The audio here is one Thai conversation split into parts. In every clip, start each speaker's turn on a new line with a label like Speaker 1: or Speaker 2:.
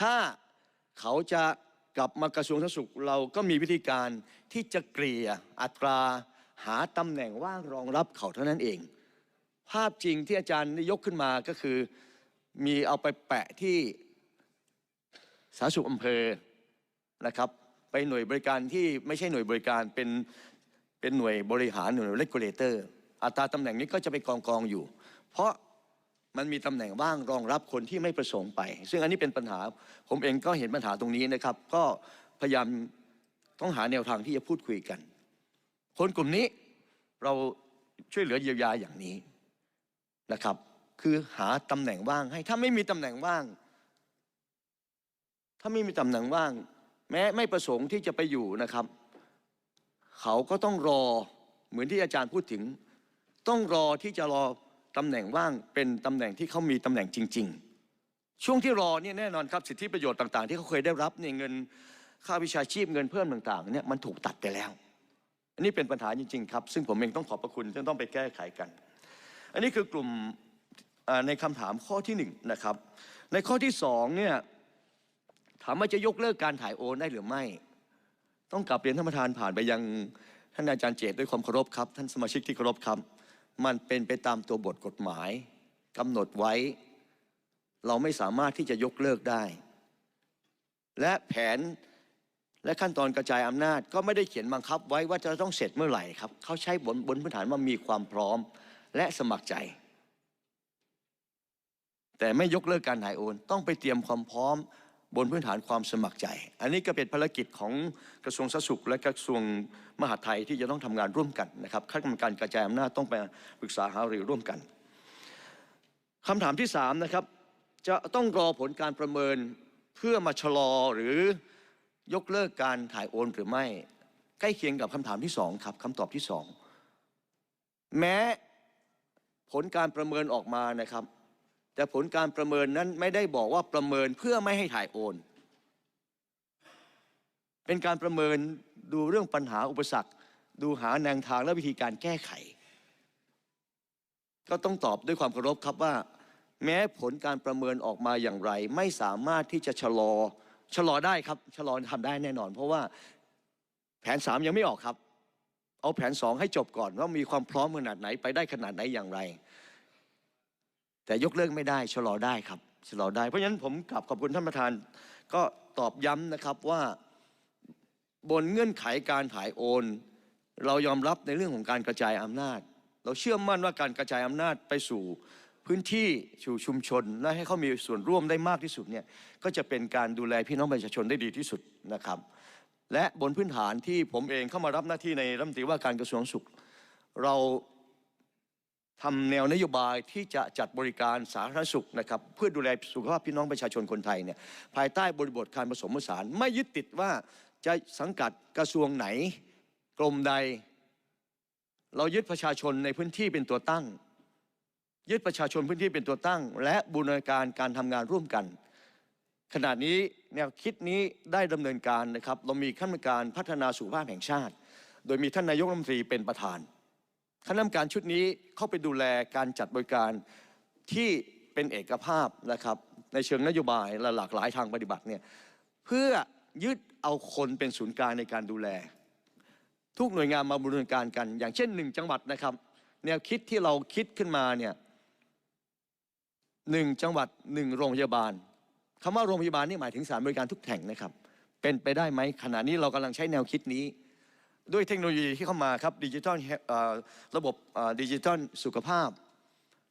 Speaker 1: ถ้าเขาจะกลับมากระทรวงสาธารณสุขเราก็มีวิธีการที่จะเกลี่ยอัตราหาตำแหน่งว่างรองรับเขาเท่านั้นเอง ภาพจริงที่อาจารย์ได้ยกขึ้นมาก็คือ มีเอาไปแปะที่สาธารณสุขอำเภอนะครับ ไปหน่วยบริการที่ไม่ใช่หน่วยบริการเป็นเป็นหน่วยบริหารหน่วยเลกูเลเตอร์อัตราตำแหน่งนี้ก็จะไปกองกองอยู่ เพราะ มันมีตำแหน่งว่างรองรับคนที่ไม่ประสงค์ไป ซึ่งอันนี้เป็นปัญหา ผมเองก็เห็นปัญหาตรงนี้นะครับ ก็พยายามต้องหาแนวทางที่จะพูดคุยกัน คนกลุ่มนี้เราช่วยเหลือเยียวยาอย่างนี้นะครับ คือหาตำแหน่งว่างให้ ถ้าไม่มีตำแหน่งว่าง ถ้าไม่มีตำแหน่งว่าง แม้ไม่ประสงค์ที่จะไปอยู่นะครับ เขาก็ต้องรอเหมือนที่อาจารย์พูดถึง ต้องรอที่จะรอ ตำแหน่งว่างเป็นตำแหน่งที่เขามีตำแหน่งจริง ๆ ช่วงที่รอเนี่ยแน่นอนครับสิทธิประโยชน์ต่างๆ ที่เขาเคยได้รับเนี่ยเงินค่าวิชาชีพเงินเพิ่มต่างๆเนี่ยมันถูกตัดไปแล้ว อันนี้เป็นปัญหาจริงๆครับ ซึ่งผมเองต้องขอบพระคุณที่ต้องไปแก้ไขกัน อันนี้คือกลุ่มในคำถามข้อที่หนึ่งนะครับ ในข้อที่สองเนี่ยถามว่าจะยกเลิกการถ่ายโอนได้หรือไม่ ต้องกลับเรียนท่านประธานผ่านไปยังท่านอาจารย์เจตด้วยความเคารพครับ ท่านสมาชิกที่เคารพครับ มันเป็นไปตามตัวบทกฎหมายกำหนดไว้ เราไม่สามารถที่จะยกเลิกได้ และแผนและขั้นตอนกระจายอำนาจก็ไม่ได้เขียนบังคับไว้ว่าจะต้องเสร็จเมื่อไหร่ครับเขาใช้บนบนพื้นฐานว่ามีความพร้อมและสมัครใจ แต่ไม่ยกเลิกการถ่ายโอน ต้องไปเตรียมความพร้อม บนพื้นฐานความสมัครใจ อันนี้ก็เป็นภารกิจของกระทรวงสาธารณสุข และกระทรวงมหาดไทยที่จะต้องทำงานร่วมกันนะครับคณะกรรมการกระจายอำนาจต้องไปปรึกษาหารือร่วมกันคำถามที่สามนะครับจะต้องรอผลการประเมินเพื่อมาชะลอหรือยกเลิกการถ่ายโอนหรือไม่ ใกล้เคียงกับคำถามที่สองครับคำตอบที่สองแม้ผลการประเมินออกมานะครับ แต่ผลการประเมินนั้นไม่ได้บอกว่าประเมินเพื่อไม่ให้ถ่ายโอน เป็นการประเมินดูเรื่องปัญหาอุปสรรค ดูหาแนวทางและวิธีการแก้ไข ก็ต้องตอบด้วยความเคารพครับว่า แม้ผลการประเมินออกมาอย่างไร ไม่สามารถที่จะชะลอชะลอได้ครับชะลอทำได้แน่นอน เพราะว่าแผนสามยังไม่ออกครับ เอาแผนสองให้จบก่อนว่ามีความพร้อมขนาดไหนไปได้ขนาดไหนอย่างไร แต่ยกเลิกไม่ได้ชะลอได้ครับชะลอได้ เพราะฉะนั้นผมกลับขอบคุณท่านประธาน ก็ตอบย้ำนะครับว่าบนเงื่อนไขการถ่ายโอน เรายอมรับในเรื่องของการกระจายอำนาจ เราเชื่อมั่นว่าการกระจายอำนาจไปสู่พื้นที่สู่ชุมชนและให้เขามีส่วนร่วมได้มากที่สุดเนี่ยก็จะเป็นการดูแลพี่น้องประชาชนได้ดีที่สุดนะครับ และบนพื้นฐานที่ผมเองเข้ามารับหน้าที่ในรัฐมนตรีว่าการกระทรวงสุข เรา ทำแนวนโยบายที่จะจัดบริการสาธารณสุขนะครับเพื่อดูแลสุขภาพพี่น้องประชาชนคนไทยเนี่ยภายใต้บริบทการผสมผสานไม่ยึดติดว่าจะสังกัดกระทรวงไหน กรมใด เรายึดประชาชนในพื้นที่เป็นตัวตั้ง ยึดประชาชนพื้นที่เป็นตัวตั้ง และบูรณาการการทำงานร่วมกัน ขณะนี้แนวคิดนี้ได้ดำเนินการนะครับเรามีขั้นการพัฒนาสุขภาพแห่งชาติ โดยมีท่านนายกรัฐมนตรีเป็นประธาน คณะกรรมการชุดนี้เข้าไปดูแลการจัดบริการที่เป็นเอกภาพนะครับในเชิงนโยบายและหลากหลายทางปฏิบัติเนี่ยเพื่อยึดเอาคนเป็นศูนย์กลางในการดูแล ทุกหน่วยงานมาบูรณาการกัน อย่างเช่นหนึ่งจังหวัดนะครับ แนวคิดที่เราคิดขึ้นมาเนี่ยหนึ่งจังหวัดหนึ่งโรงพยาบาลคำว่าโรงพยาบาลนี่หมายถึงสถานบริการทุกแห่งนะครับ เป็นไปได้ไหมขณะนี้เรากำลังใช้แนวคิดนี้ ด้วยเทคโนโลยีที่เข้ามาครับดิจิทัลระบบดิจิทัลสุขภาพ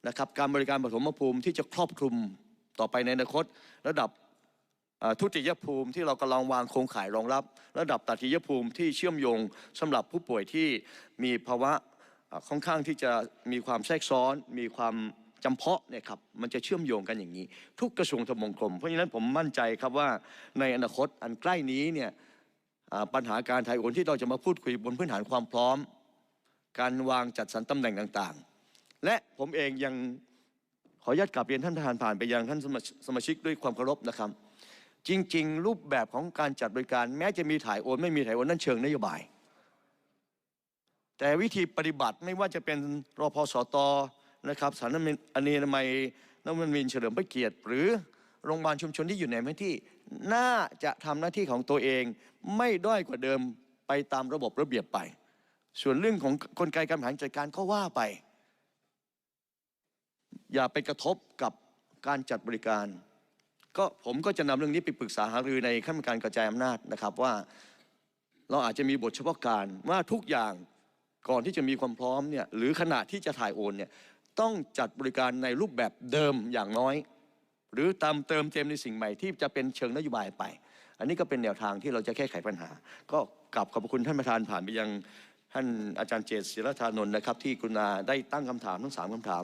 Speaker 1: นะครับการบริการปฐมภูมิที่จะครอบคลุมต่อไปในอนาคต ระดับทุติยภูมิที่เรากำลังวางโครงข่ายรองรับ ระดับตติยภูมิที่เชื่อมโยงสำหรับผู้ป่วยที่มีภาวะค่อนข้างที่จะมีความแทรกซ้อน มีความจำเพาะเนี่ยครับมันจะเชื่อมโยงกันอย่างนี้ ทุกกระทรวงทบวงกรมเพราะฉะนั้นผมมั่นใจครับว่าในอนาคตอันใกล้นี้เนี่ย ปัญหาการถ่ายโอนที่เราจะมาพูดคุยบนพื้นฐานความพร้อม การวางจัดสรรตำแหน่งต่างๆ และผมเองยังขออนุญาตกลับเรียนท่านประธานผ่านไปยังท่านสมาชิกด้วยความเคารพนะครับ จริง ๆ รูปแบบของการจัดบริการ แม้จะมีถ่ายโอนไม่มีถ่ายโอนนั่นเชิงนโยบาย แต่วิธีปฏิบัติไม่ว่าจะเป็นรพสตนะครับสารอเนกนามัยน้ำมันมินเฉลิมพระเกียรติ หรือ โรงพยาบาลชุมชนที่อยู่ในพื้นที่น่าจะทำหน้าที่ของตัวเอง ไม่ด้อยกว่าเดิมไปตามระบบระเบียบไป ส่วนเรื่องของกลไกการบริหารจัดการก็ว่าไป อย่าไปกระทบกับการจัดบริการ ก็ผมก็จะนำเรื่องนี้ไปปรึกษาหารือในขั้นการกระจายอำนาจนะครับว่า เราอาจจะมีบทเฉพาะการว่าทุกอย่างก่อนที่จะมีความพร้อมเนี่ยหรือขณะที่จะถ่ายโอนเนี่ยต้องจัดบริการในรูปแบบเดิมอย่างน้อย หรือตามเติมเต็มในสิ่งใหม่ที่จะเป็นเชิงนโยบายไป อันนี้ก็เป็นแนวทางที่เราจะแก้ไขปัญหา ก็กลับขอบคุณท่านประธานผ่านไปยังท่านอาจารย์เจตศิรธานนท์นะครับ ที่กรุณาได้ตั้งคำถามทั้งสามคำถาม